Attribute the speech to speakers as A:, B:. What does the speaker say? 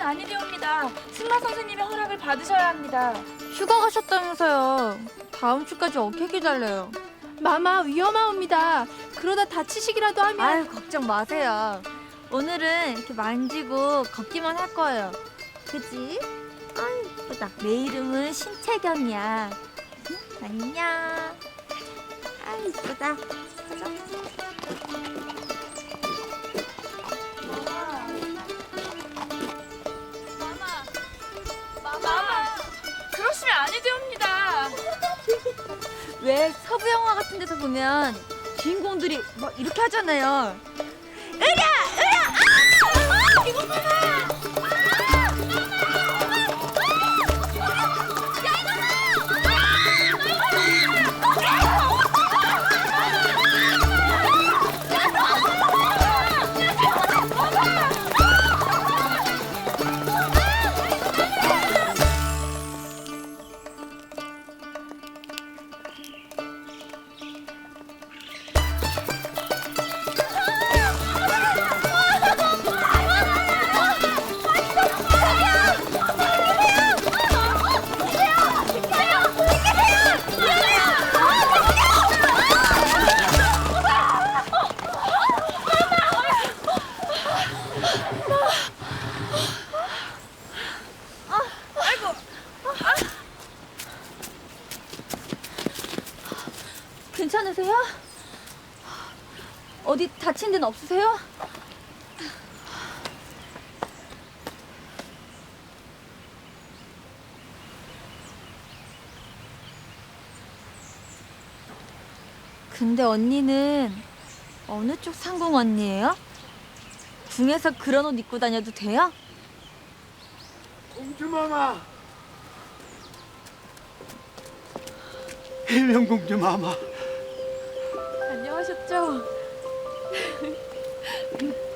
A: 아니되옵니다. 승마 선생님의 허락을 받으셔야 합니다.
B: 휴가 가셨다면서요. 다음 주까지 어떻게 기다려요?
C: 마마 위험하옵니다. 그러다 다치시기라도 하면
B: 아유 걱정 마세요. 오늘은 이렇게 만지고 걷기만 할 거예요. 그지? 아유 예쁘다. 내 이름은 신채경이야. 응? 안녕. 아유 예쁘다. 가자. 왜 서부 영화 같은 데서 보면 주인공들이 막 이렇게 하잖아요. 괜찮으세요? 어디 다친 데는 없으세요? 근데 언니는 어느 쪽 상궁 언니예요? 궁에서 그런 옷 입고 다녀도 돼요?
D: 공주마마 해명공주 마마
C: 안녕하셨죠?